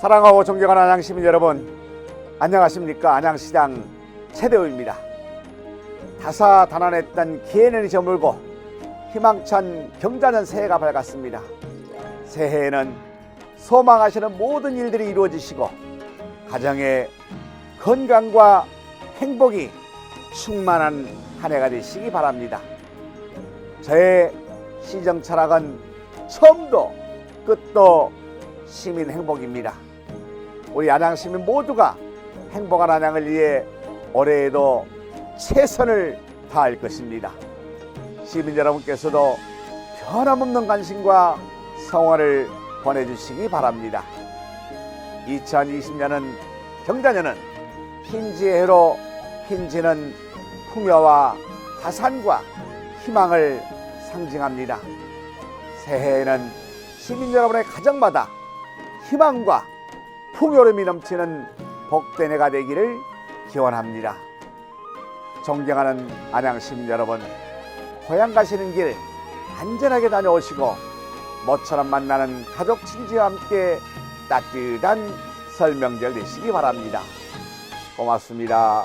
사랑하고 존경하는 안양 시민 여러분, 안녕하십니까? 안양시장 최대우입니다. 다사다난했던 기해년이 저물고 희망찬 경자년 새해가 밝았습니다. 새해에는 소망하시는 모든 일들이 이루어지시고 가정의 건강과 행복이 충만한 한 해가 되시기 바랍니다. 저의 시정 철학은 처음도 끝도 시민 행복입니다. 우리 안양 시민 모두가 행복한 안양을 위해 올해에도 최선을 다할 것입니다. 시민 여러분께서도 변함없는 관심과 성원을 보내주시기 바랍니다. 2020년은 경자년은 흰지의 해로 흰지는 풍요와 다산과 희망을 상징합니다. 새해에는 시민 여러분의 가정마다 희망과 풍요로움이 넘치는 복된 해가 되기를 기원합니다. 존경하는 안양 시민 여러분, 고향 가시는 길 안전하게 다녀오시고 모처럼 만나는 가족 친지와 함께 따뜻한 설명절 되시기 바랍니다. 고맙습니다.